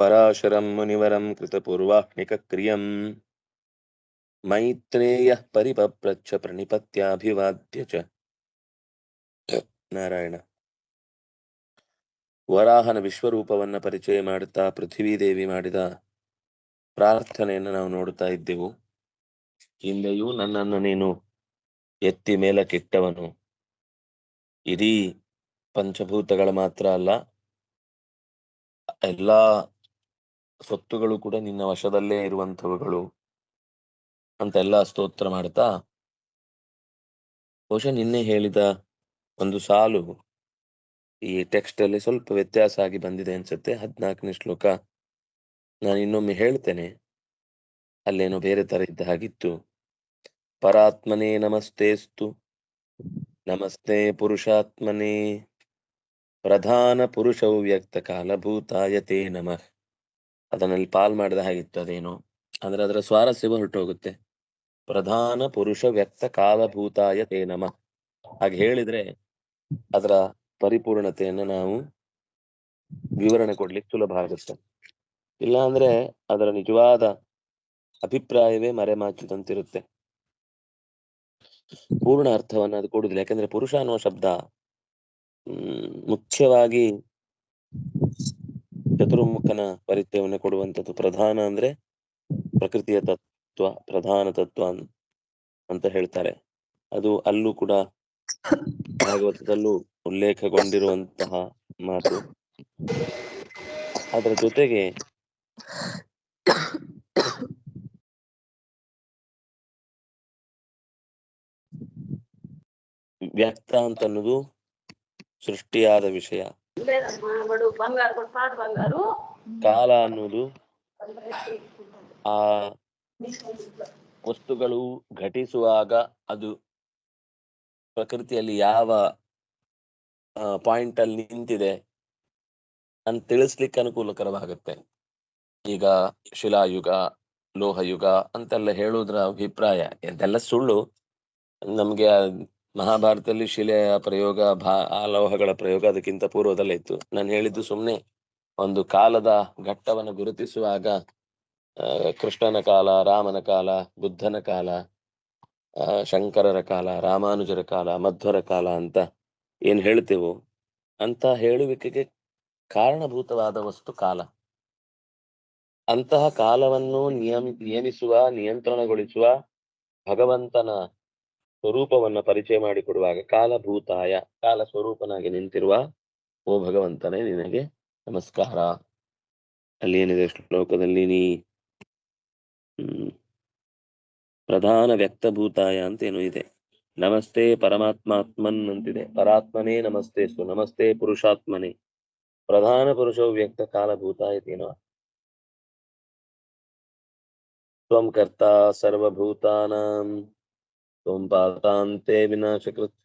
पराशरं मुनिवरं कृतपूर्वाह्निकक्रियम् मैत्रेयः परिपप्रच्छ प्रणिपत्याभिवाद्य च ನಾರಾಯಣ ವರಾಹನ ವಿಶ್ವರೂಪವನ್ನ ಪರಿಚಯ ಮಾಡುತ್ತಾ ಪೃಥ್ವೀದೇವಿ ಮಾಡಿದ ಪ್ರಾರ್ಥನೆಯನ್ನು ನಾವು ನೋಡುತ್ತಾ ಇದ್ದೆವು ಹಿಂದೆಯೂ ನನ್ನನ್ನು ನೀನು ಎತ್ತಿ ಮೇಲಕ್ಕಿಟ್ಟವನು ಇಡೀ ಪಂಚಭೂತಗಳ ಮಾತ್ರ ಅಲ್ಲ ಎಲ್ಲಾ ಸ್ವತ್ತುಗಳು ಕೂಡ ನಿನ್ನ ವಶದಲ್ಲೇ ಇರುವಂಥವುಗಳು ಅಂತೆಲ್ಲ ಸ್ತೋತ್ರ ಮಾಡ್ತಾ, ಬಹುಶಃ ನಿನ್ನೆ ಹೇಳಿದ ಒಂದು ಸಾಲು ಈ ಟೆಕ್ಸ್ಟ್ ಅಲ್ಲಿ ಸ್ವಲ್ಪ ವ್ಯತ್ಯಾಸ ಆಗಿ ಬಂದಿದೆ ಅನ್ಸುತ್ತೆ. ಹದಿನಾಲ್ಕನೇ ಶ್ಲೋಕ ನಾನು ಇನ್ನೊಮ್ಮೆ ಹೇಳ್ತೇನೆ. ಅಲ್ಲೇನೋ ಬೇರೆ ತರ ಇದ್ದ ಹಾಗಿತ್ತು. ಪರಾತ್ಮನೇ ನಮಸ್ತೇಸ್ತು, ನಮಸ್ತೆ ಪುರುಷಾತ್ಮನೇ. ಪ್ರಧಾನ ಪುರುಷವು ವ್ಯಕ್ತ ಕಾಲಭೂತಾಯ ತೇ ನಮಃ. ಅದನ್ನಲ್ಲಿ ಪಾಲ್ ಮಾಡಿದ ಹಾಗಿತ್ತು ಅದೇನೋ. ಅಂದ್ರೆ ಅದರ ಸ್ವಾರಸ್ಯವ ಹೊರಟೋಗುತ್ತೆ. ಪ್ರಧಾನ ಪುರುಷ ವ್ಯಕ್ತ ಕಾಲಭೂತಾಯ ತೇ ನಮ. ಹಾಗೆ ಹೇಳಿದ್ರೆ ಅದರ ಪರಿಪೂರ್ಣತೆಯನ್ನು ನಾವು ವಿವರಣೆ ಕೊಡ್ಲಿಕ್ಕೆ ಸುಲಭ ಆಗುತ್ತೆ. ಇಲ್ಲ ಅಂದ್ರೆ ಅದರ ನಿಜವಾದ ಅಭಿಪ್ರಾಯವೇ ಮರೆಮಾಚಿದಂತಿರುತ್ತೆ. ಪೂರ್ಣ ಅರ್ಥವನ್ನ ಅದು ಕೊಡುದಿಲ್ಲ ಯಾಕಂದ್ರೆ ಪುರುಷ ಅನ್ನುವ ಶಬ್ದ ಮುಖ್ಯವಾಗಿ ಚತುರ್ಮುಖನ ಪರಿಚಯವನ್ನು ಕೊಡುವಂಥದ್ದು ಪ್ರಧಾನ ಅಂದ್ರೆ ಪ್ರಕೃತಿಯ ತತ್ವ ಪ್ರಧಾನ ತತ್ವ ಅಂತ ಹೇಳ್ತಾರೆ ಅದು ಅಲ್ಲೂ ಕೂಡ ಭಾಗವತದಲ್ಲೂ ಉಲ್ಲೇಖಗೊಂಡಿರುವಂತಹ ಮಾತು ಅದರ ಜೊತೆಗೆ ವ್ಯಕ್ತ ಅಂತ ಅನ್ನೋದು ಸೃಷ್ಟಿಯಾದ ವಿಷಯ ಕಾಲ ಅನ್ನೋದು ಆ ವಸ್ತುಗಳು ಘಟಿಸುವಾಗ ಅದು ಪ್ರಕೃತಿಯಲ್ಲಿ ಯಾವ ಪಾಯಿಂಟ್ ಅಲ್ಲಿ ನಿಂತಿದೆ ಅಂತ ತಿಳಿಸ್ಲಿಕ್ಕೆ ಅನುಕೂಲಕರವಾಗುತ್ತೆ. ಈಗ ಶಿಲಾಯುಗ, ಲೋಹಯುಗ ಅಂತೆಲ್ಲ ಹೇಳೋದ್ರ ಅಭಿಪ್ರಾಯ. ಇದೆಲ್ಲ ಸುಳ್ಳು. ನಮ್ಗೆ ಮಹಾಭಾರತದಲ್ಲಿ ಶಿಲೆಯ ಪ್ರಯೋಗ, ಭಾ ಆ ಲೋಹಗಳ ಪ್ರಯೋಗ ಅದಕ್ಕಿಂತ ಪೂರ್ವದಲ್ಲೇ ಇತ್ತು. ನಾನು ಹೇಳಿದ್ದು ಸುಮ್ಮನೆ ಒಂದು ಕಾಲದ ಘಟ್ಟವನ್ನು ಗುರುತಿಸುವಾಗ ಕೃಷ್ಣನ ಕಾಲ, ರಾಮನ ಕಾಲ, ಬುದ್ಧನ ಕಾಲ ಶಂಕರರ ಕಾಲ, ರಾಮಾನುಜರ ಕಾಲ, ಮಧ್ವರ ಕಾಲ ಅಂತ ಏನ್ ಹೇಳ್ತೇವೋ ಅಂತ ಹೇಳುವಿಕೆಗೆ ಕಾರಣಭೂತವಾದ ವಸ್ತು ಕಾಲ. ಅಂತಹ ಕಾಲವನ್ನು ನಿಯಮಿ, ನಿಯಮಿಸುವ, ನಿಯಂತ್ರಣಗೊಳಿಸುವ ಭಗವಂತನ ಸ್ವರೂಪವನ್ನ ಪರಿಚಯ ಮಾಡಿಕೊಡುವಾಗ ಕಾಲಭೂತಾಯ ಕಾಲ ಸ್ವರೂಪನಾಗಿ ನಿಂತಿರುವ ಓ ಭಗವಂತನೇ ನಿನಗೆ ನಮಸ್ಕಾರ. ಅಲ್ಲಿ ಏನಿದೆ ಶ್ಲೋಕದಲ್ಲಿ? ನೀ ಪ್ರಧಾನ ವ್ಯಕ್ತಭೂತಾಯ ಅಂತ ಏನೋ ಇದೆ. ನಮಸ್ತೆ ಪರಮಾತ್ಮಾತ್ಮನ್ ಅಂತಿದೆ ಪರಾತ್ಮನೇ ನಮಸ್ತೆ ಸು ನಮಸ್ತೆ ಪುರುಷಾತ್ಮನೇ. ಪ್ರಧಾನ ಪುರುಷವು ವ್ಯಕ್ತ ಕಾಲಭೂತಾಯತೇನೋ. ತ್ವಂ ಕರ್ತ ಸರ್ವಭೂತಾನಾಂ. ತ್ವಂ ಪಾತಾಂತೆ ವಿನಾಶಕೃತ್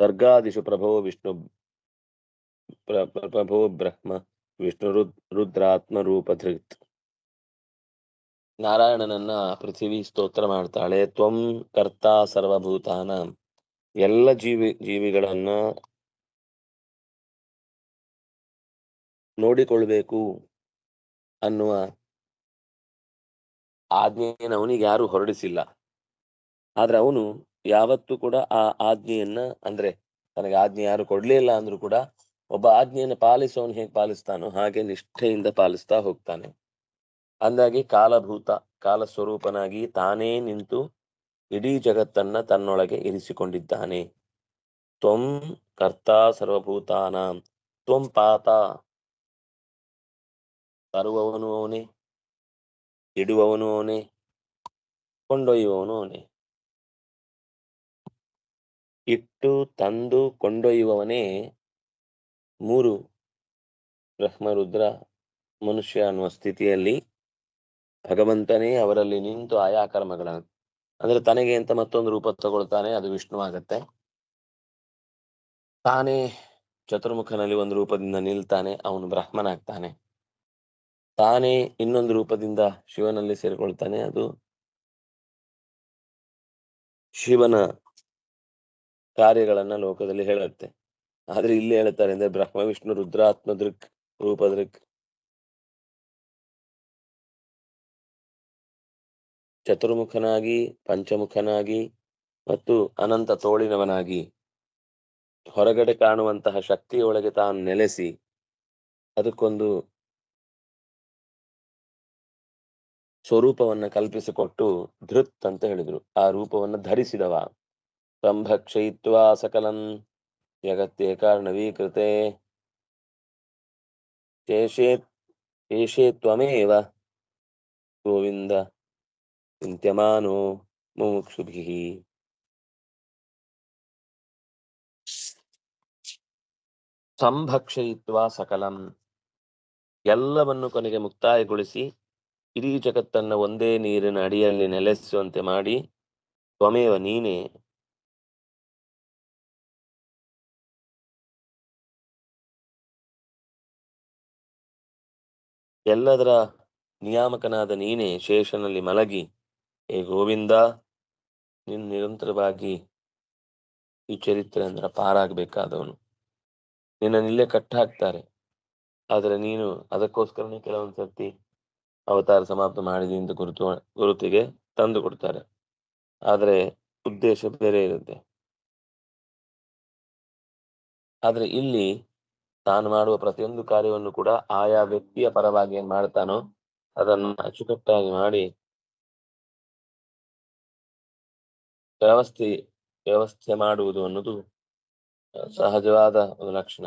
ಸರ್ಗಾದಿಷು ಪ್ರಭೋ ವಿಷ್ಣು ಪ್ರ- ಪ್ರ- ಪ್ರಭೋ ಬ್ರಹ್ಮ ವಿಷ್ಣು ರುದ್ ರುದ್ರಾತ್ಮ ರೂಪ ಧೃತ್ ನಾರಾಯಣನನ್ನ ಪೃಥ್ವಿ ಸ್ತೋತ್ರ ಮಾಡ್ತಾಳೆ ತ್ವಂ ಕರ್ತ ಸರ್ವಭೂತಾನ ಎಲ್ಲ ಜೀವಿ ಜೀವಿಗಳನ್ನ ನೋಡಿಕೊಳ್ಬೇಕು ಅನ್ನುವ ಆಜ್ಞೆಯನ್ನು ಅವನಿಗೆ ಯಾರು ಹೊರಡಿಸಿಲ್ಲ. ಆದ್ರೆ ಅವನು ಯಾವತ್ತೂ ಕೂಡ ಆ ಆಜ್ಞೆಯನ್ನ, ಅಂದ್ರೆ ತನಗೆ ಆಜ್ಞೆ ಯಾರು ಕೊಡ್ಲೇ ಇಲ್ಲ ಅಂದ್ರೂ ಕೂಡ ಒಬ್ಬ ಆಜ್ಞೆಯನ್ನು ಪಾಲಿಸೋನು ಹೇಗೆ ಪಾಲಿಸ್ತಾನೋ ಹಾಗೆ ನಿಷ್ಠೆಯಿಂದ ಪಾಲಿಸ್ತಾ ಹೋಗ್ತಾನೆ. ಅಂದಾಗಿ ಕಾಲಭೂತ ಕಾಲ ಸ್ವರೂಪನಾಗಿ ತಾನೇ ನಿಂತು ಇಡೀ ಜಗತ್ತನ್ನ ತನ್ನೊಳಗೆ ಇರಿಸಿಕೊಂಡಿದ್ದಾನೆ. ತ್ವಂ ಕರ್ತ ಸರ್ವಭೂತಾನಾಂ, ತ್ವಂ ಪಾತ. ತರುವವನು ಅವನೇ. ಇಡುವವನು ಅವನೇ, ಕೊಂಡೊಯ್ಯುವವನು ಅವನೇ. ಇಟ್ಟು ತಂದು ಕೊಂಡೊಯ್ಯುವವನೇ ಮೂರು ಬ್ರಹ್ಮರುದ್ರ ಮನುಷ್ಯ ಅನ್ನುವ ಸ್ಥಿತಿಯಲ್ಲಿ ಭಗವಂತನೇ ಅವರಲ್ಲಿ ನಿಂತು ಆಯಾ ಕರ್ಮಗಳನ್ನು ಅಂದ್ರೆ ತನಗೆ ಅಂತ ಮತ್ತೊಂದು ರೂಪ ತಗೊಳ್ತಾನೆ ಅದು ವಿಷ್ಣು ಆಗತ್ತೆ. ತಾನೇ ಚತುರ್ಮುಖನಲ್ಲಿ ಒಂದು ರೂಪದಿಂದ ನಿಲ್ತಾನೆ, ಅವನು ಬ್ರಹ್ಮನಾಗ್ತಾನೆ. ತಾನೇ ಇನ್ನೊಂದು ರೂಪದಿಂದ ಶಿವನಲ್ಲಿ ಸೇರಿಕೊಳ್ತಾನೆ. ಅದು ಶಿವನ ಕಾರ್ಯಗಳನ್ನ ಲೋಕದಲ್ಲಿ ಹೇಳುತ್ತೆ. ಆದ್ರೆ ಇಲ್ಲಿ ಹೇಳ್ತಾರೆ ಅಂದ್ರೆ ಬ್ರಹ್ಮ, ವಿಷ್ಣು ರುದ್ರಾತ್ಮ ದೃಕ್ ರೂಪದೃಕ್ ಚತುರ್ಮುಖನಾಗಿ, ಪಂಚಮುಖನಾಗಿ ಮತ್ತು ಅನಂತ ತೋಳಿನವನಾಗಿ ಹೊರಗಡೆ ಕಾಣುವಂತಹ ಶಕ್ತಿಯೊಳಗೆ ತಾನು ನೆಲೆಸಿ ಅದಕ್ಕೊಂದು ಸ್ವರೂಪವನ್ನ ಕಲ್ಪಿಸಿಕೊಟ್ಟು ಧೃತ್ ಅಂತ ಹೇಳಿದ್ರು. ಆ ರೂಪವನ್ನ ಧರಿಸಿದವ. ಸಂಭಕ್ಷಯಿತ್ವ ಸಕಲಂ ಜಗತ್ತೇ ಕಾರಣವೀಕೃತೆ. ತ್ವಮೇವ ಗೋವಿಂದ ಚಿಂತ್ಯಮಾನೋ ಮುಮುಕ್ಷುಭಿ. ಸಂಭಕ್ಷಯಿತ್ವ ಸಕಲಂ ಎಲ್ಲವನ್ನು ಕೊನೆಗೆ ಮುಕ್ತಾಯಗೊಳಿಸಿ ಇಡೀ ಜಗತ್ತನ್ನ ಒಂದೇ ನೀರಿನ ಅಡಿಯಲ್ಲಿ ನೆಲೆಸುವಂತೆ ಮಾಡಿ ತ್ವಮೇವ ನೀನೇ ಎಲ್ಲದರ ನಿಯಾಮಕನಾದ ನೀನೇ ಶೇಷನಲ್ಲಿ ಮಲಗಿ ಏ ಗೋವಿಂದ, ನೀನು ನಿರಂತರವಾಗಿ ಈ ಚರಿತ್ರೆ ಅಂದ್ರೆ ಪಾರಾಗಬೇಕಾದವನು. ನಿನ್ನ ನಿಲ್ಲೇ ಕಟ್ಟಾಕ್ತಾರೆ ಆದ್ರೆ ನೀನು ಅದಕ್ಕೋಸ್ಕರನೇ ಕೆಲವೊಂದ್ ಸರ್ತಿ ಅವತಾರ ಸಮಾಪ್ತ ಮಾಡಿದ್ವಿ ಅಂತ ಗುರುತು, ಗುರುತಿಗೆ ತಂದು ಕೊಡ್ತಾರೆ. ಆದ್ರೆ ಉದ್ದೇಶ ಬೇರೆ ಇರುತ್ತೆ. ಆದ್ರೆ ಇಲ್ಲಿ ತಾನು ಮಾಡುವ ಪ್ರತಿಯೊಂದು ಕಾರ್ಯವನ್ನು ಕೂಡ ಆಯಾ ವ್ಯಕ್ತಿಯ ಪರವಾಗಿ ಏನ್ ಮಾಡ್ತಾನೋ ಅದನ್ನು ಅಚ್ಚುಕಟ್ಟಾಗಿ ಮಾಡಿ ವ್ಯವಸ್ಥೆ ವ್ಯವಸ್ಥೆ ಮಾಡುವುದು ಅನ್ನೋದು ಸಹಜವಾದ ಒಂದು ಲಕ್ಷಣ.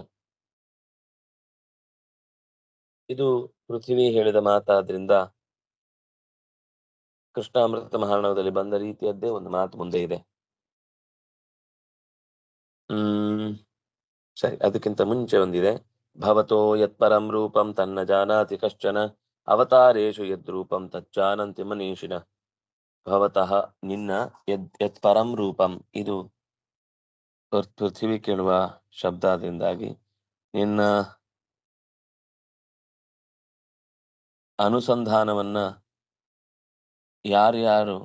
ಇದು ಪೃಥ್ವಿ ಹೇಳಿದ ಮಾತಾದ್ರಿಂದ ಕೃಷ್ಣಾಮೃತ ಮಹಾರಣವದಲ್ಲಿ ಬಂದ ರೀತಿಯದ್ದೇ ಒಂದು ಮಾತು ಮುಂದೆ ಇದೆ. ಹ್ಮ್, ಸರಿ, ಅದಕ್ಕಿಂತ ಮುಂಚೆ ಒಂದಿದೆ. ಭವತೋ ಯತ್ಪರಂ ರೂಪಂ ತನ್ನ ಜಾನಾತಿ ಕಶ್ಚನ, ಅವತಾರೇಶು ಯದ್ರೂಪಂ ತಚ್ಚಾನಂತಿ ಮನೀಷಿನ. ಭವತಃ ನಿನ್ನ ಯದ್, ಯತ್ ಪರಂ ರೂಪಂ, ಇದು ಪೃಥ್ವಿ ಕೇಳುವ ಶಬ್ದದಿಂದಾಗಿ ನಿನ್ನ ಅನುಸಂಧಾನವನ್ನ ಯಾರ್ಯಾರು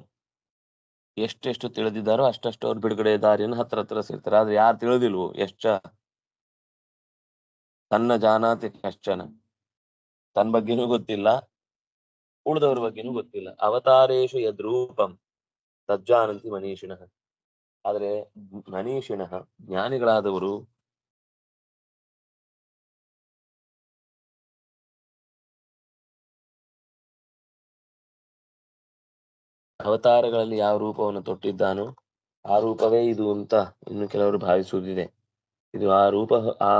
ಎಷ್ಟೆಷ್ಟು ತಿಳಿದಿದ್ದಾರೋ ಅಷ್ಟಷ್ಟು ಅವ್ರು ಬಿಡುಗಡೆ ದಾರಿಯನ್ನು ಹತ್ರ ಹತ್ರ ಸೇರ್ತಾರೆ. ಆದ್ರೆ ಯಾರು ತಿಳಿದಿಲ್ವೋ ಎಷ್ಟ ತನ್ನ ಜಾನಾತಿ ಕಷ್ಟನ ತನ್ನ ಬಗ್ಗೆನೂ ಗೊತ್ತಿಲ್ಲ, ಉಳಿದವ್ರ ಬಗ್ಗೆನೂ ಗೊತ್ತಿಲ್ಲ. ಅವತಾರೇಶು ಯದ್ರೂಪಂ ತಜ್ಜಾನಂತಿ ಮನೀಷಿಣ. ಆದರೆ ಮನೀಷಿಣ ಜ್ಞಾನಿಗಳಾದವರು ಅವತಾರಗಳಲ್ಲಿ ಯಾವ ರೂಪವನ್ನು ತೊಟ್ಟಿದ್ದಾನೋ ಆ ರೂಪವೇ ಇದು ಅಂತ ಇನ್ನು ಕೆಲವರು ಭಾವಿಸುವುದಿದೆ. ಇದು ಆ ರೂಪ ಆ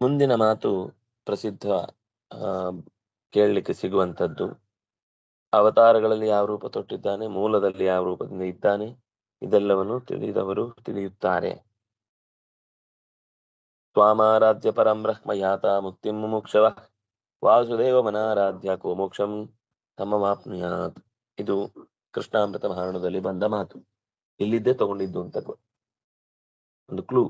ಮುಂದಿನ ಮಾತು ಪ್ರಸಿದ್ಧ ಕೇಳಲಿಕ್ಕೆ ಸಿಗುವಂತದ್ದು ಅವತಾರಗಳಲ್ಲಿ ಯಾವ ರೂಪ ತೊಟ್ಟಿದ್ದಾನೆ, ಮೂಲದಲ್ಲಿ ಯಾವ ರೂಪದಿಂದ ಇದ್ದಾನೆ, ಇದೆಲ್ಲವನ್ನು ತಿಳಿದವರು ತಿಳಿಯುತ್ತಾರೆ. ತ್ವಾಮಾರಾಧ್ಯ ಪರಂ ಬ್ರಹ್ಮ ಯಾತ ಮುಕ್ತಿ ಮುಮುಕ್ಷವ ವಾಸುದೇವ ಮನಾರಾಧ್ಯ ಕೋ ಮೋಕ್ಷಂ ತಮವಾಪ್ನುಯಾತ್ ಇದು ಕೃಷ್ಣಾಮೃತ ಮಹಾರಣದಲ್ಲಿ ಬಂದ ಮಾತು. ಇಲ್ಲಿದ್ದೇ ತಗೊಂಡಿದ್ದು ಅಂತ ಒಂದು ಕ್ಲೂ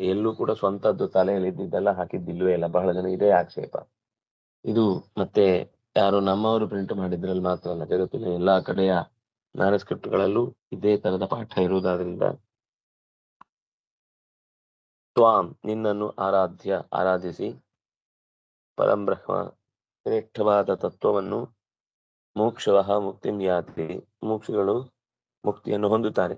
ಎಲ್ಲೂ ಕೂಡ ಸ್ವಂತದ್ದು ತಲೆಯಲ್ಲಿ ಇದ್ದಿದ್ದೆಲ್ಲ ಹಾಕಿದ್ದಿಲ್ಲವೇ ಇಲ್ಲ. ಬಹಳ ಜನ ಇದೇ ಆಕ್ಷೇಪ. ಇದು ಮತ್ತೆ ಯಾರು ನಮ್ಮವರು ಪ್ರಿಂಟ್ ಮಾಡಿದ್ರಲ್ಲಿ ಮಾತ್ರ ಅಲ್ಲ, ಜಗತ್ತಿನ ಎಲ್ಲಾ ಕಡೆಯ ಮ್ಯಾನುಸ್ಕ್ರಿಪ್ಟ್ಗಳಲ್ಲೂ ಇದೇ ತರದ ಪಾಠ ಇರುವುದಾದ್ರಿಂದ ತ್ವಾಂ, ನಿನ್ನನ್ನು ಆರಾಧ್ಯ, ಆರಾಧಿಸಿ. ಪರಂಬ್ರಹ್ಮ, ಶ್ರೇಷ್ಠವಾದ ತತ್ವವನ್ನು ಮೋಕ್ಷವಹ ಮುಕ್ತಿ ಯಾತ್ರಿ ಮೋಕ್ಷಗಳು ಮುಕ್ತಿಯನ್ನು ಹೊಂದುತ್ತಾರೆ.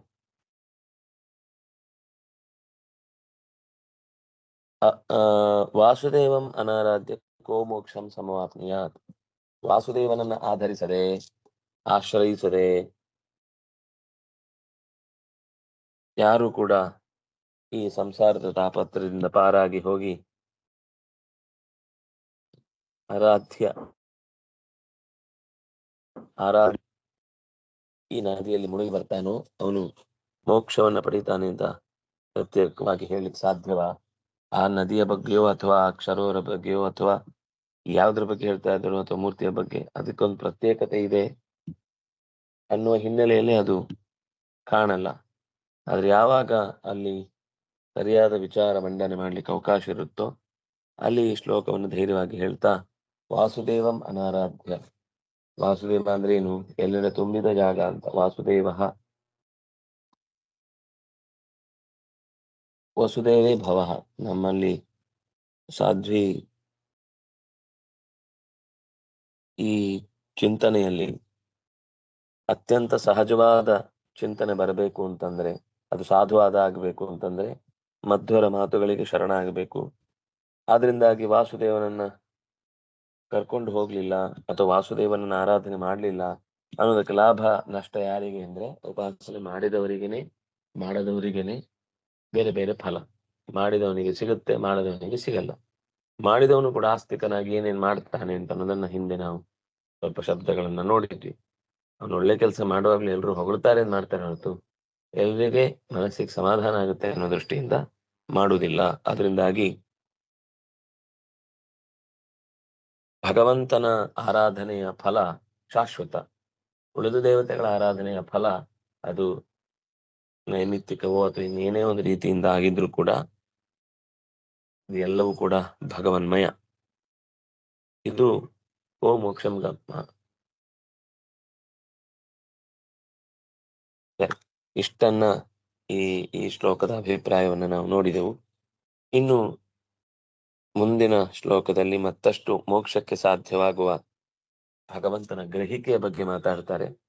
ವಾಸುದೇವಂ ಅನಾರಾಧ್ಯ ಕೋ ಮೋಕ್ಷಂ ಸಮವಾಪ್ನಿಯಾತ್. ವಾಸುದೇವನನ್ನ ಆಧರಿಸದೆ, ಆಶ್ರಯಿಸದೆ, ಯಾರು ಕೂಡ ಈ ಸಂಸಾರದ ತಾಪತ್ರದಿಂದ ಪಾರಾಗಿ ಹೋಗಿ ಆರಾಧ್ಯ ಆರಾಧ್ಯ ಈ ನದಿಯಲ್ಲಿ ಮುಳುಗಿ ಬರ್ತಾನೋ ಅವನು ಮೋಕ್ಷವನ್ನ ಪಡಿತಾನೆ ಅಂತ ಪ್ರತ್ಯೇಕವಾಗಿ ಹೇಳಲಿಕ್ಕೆ ಸಾಧ್ಯವಾ? ಆ ನದಿಯ ಬಗ್ಗೆಯೋ ಅಥವಾ ಆ ಕ್ಷರೋರ ಬಗ್ಗೆಯೋ ಅಥವಾ ಯಾವ್ದ್ರ ಬಗ್ಗೆ ಹೇಳ್ತಾ ಇದ್ರು ಅಥವಾ ಮೂರ್ತಿಯ ಬಗ್ಗೆ ಅದಕ್ಕೊಂದು ಪ್ರತ್ಯೇಕತೆ ಇದೆ ಅನ್ನುವ ಹಿನ್ನೆಲೆಯಲ್ಲಿ ಅದು ಕಾಣಲ್ಲ. ಆದ್ರೆ ಯಾವಾಗ ಅಲ್ಲಿ ಸರಿಯಾದ ವಿಚಾರ ಮಂಡನೆ ಮಾಡಲಿಕ್ಕೆ ಅವಕಾಶ ಇರುತ್ತೋ, ಅಲ್ಲಿ ಈ ಶ್ಲೋಕವನ್ನು ಧೈರ್ಯವಾಗಿ ಹೇಳ್ತಾ, ವಾಸುದೇವಂ ಅನಾರಾಧ್ಯ. ವಾಸುದೇವ ಅಂದ್ರೆ ಏನು? ಎಲ್ಲೆಡೆ ತುಂಬಿದ ಜಾಗ ಅಂತ. ವಾಸುದೇವ. ವಸುದೇವೇ ಭವ. ನಮ್ಮಲ್ಲಿ ಸಾಧ್ವಿ ಈ ಚಿಂತನೆಯಲ್ಲಿ ಅತ್ಯಂತ ಸಹಜವಾದ ಚಿಂತನೆ ಬರಬೇಕು ಅಂತಂದ್ರೆ, ಅದು ಸಾಧುವಾದ ಆಗಬೇಕು ಅಂತಂದ್ರೆ ಮಧ್ವರ ಮಾತುಗಳಿಗೆ ಶರಣಾಗಬೇಕು. ಆದ್ರಿಂದಾಗಿ ವಾಸುದೇವನನ್ನ ಕರ್ಕೊಂಡು ಹೋಗ್ಲಿಲ್ಲ ಅಥವಾ ವಾಸುದೇವನನ್ನ ಆರಾಧನೆ ಮಾಡ್ಲಿಲ್ಲ ಅನ್ನೋದಕ್ಕೆ ಲಾಭ, ನಷ್ಟ ಯಾರಿಗೆ ಅಂದ್ರೆ ಉಪಾಸನೆ ಮಾಡಿದವರಿಗೇನೆ, ಮಾಡದವರಿಗೇನೆ ಬೇರೆ ಬೇರೆ ಫಲ. ಮಾಡಿದವನಿಗೆ ಸಿಗುತ್ತೆ, ಮಾಡದವನಿಗೆ ಸಿಗಲ್ಲ. ಮಾಡಿದವನು ಕೂಡ ಆಸ್ತಿಕನಾಗಿ ಏನೇನ್ ಮಾಡ್ತಾನೆ ಅಂತ ಅನ್ನೋದನ್ನ ಹಿಂದೆ ನಾವು ಸ್ವಲ್ಪ ಶಬ್ದಗಳನ್ನ ನೋಡಿದ್ವಿ. ಅವನು ಒಳ್ಳೆ ಕೆಲಸ ಮಾಡುವಾಗ್ಲೂ ಎಲ್ರು ಹೊಗಳ್ತಾರೆ ಮಾಡ್ತಾರೆ ಹೊರತು? ಎಲ್ರಿಗೆ ಮನಸ್ಸಿಗೆ ಸಮಾಧಾನ ಆಗುತ್ತೆ ಅನ್ನೋ ದೃಷ್ಟಿಯಿಂದ ಮಾಡುವುದಿಲ್ಲ. ಅದರಿಂದಾಗಿ ಭಗವಂತನ ಆರಾಧನೆಯ ಫಲ ಶಾಶ್ವತ. ಉಳಿದ ದೇವತೆಗಳ ಆರಾಧನೆಯ ಫಲ ಅದು ನೈಮಿತ್ತಿಕವೋ ಅಥವಾ ಇನ್ನೇನೇ ಒಂದು ರೀತಿಯಿಂದ ಆಗಿದ್ರು ಕೂಡ ಎಲ್ಲವೂ ಕೂಡ ಭಗವನ್ಮಯ. ಇದು ಓ ಮೋಕ್ಷಂ ಇಷ್ಟನ್ನ ಈ ಈ ಶ್ಲೋಕದ ಅಭಿಪ್ರಾಯವನ್ನು ನಾವು ನೋಡಿದೆವು. ಇನ್ನು ಮುಂದಿನ ಶ್ಲೋಕದಲ್ಲಿ ಮತ್ತಷ್ಟು ಮೋಕ್ಷಕ್ಕೆ ಸಾಧ್ಯವಾಗುವ ಭಗವಂತನ ಗ್ರಹಿಕೆಯ ಬಗ್ಗೆ ಮಾತಾಡ್ತಾರೆ.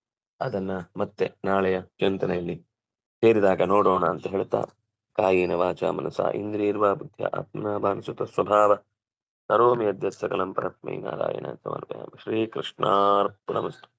ಅದನ್ನ ಮತ್ತೆ ನಾಳೆಯ ಚಿಂತನೆಯಲ್ಲಿ ಸೇರಿದಾಗ ನೋಡೋಣ ಅಂತ ಹೇಳ್ತಾ, ಕಾಯಿನ ವಾಚ ಮನಸ ಇಂದ್ರಿಯರ್ವ ಬುದ್ಧಿಯ ಆತ್ಮನ ಸ್ವಭಾವ. ಸರೋಮಿ ಅದ್ಯ ಸಕಲಂ ಪರಸ್ಮೈ ನಾರಾಯಣ ಶ್ರೀಕೃಷ್ಣಾರ್ಪಣಮಸ್ತು.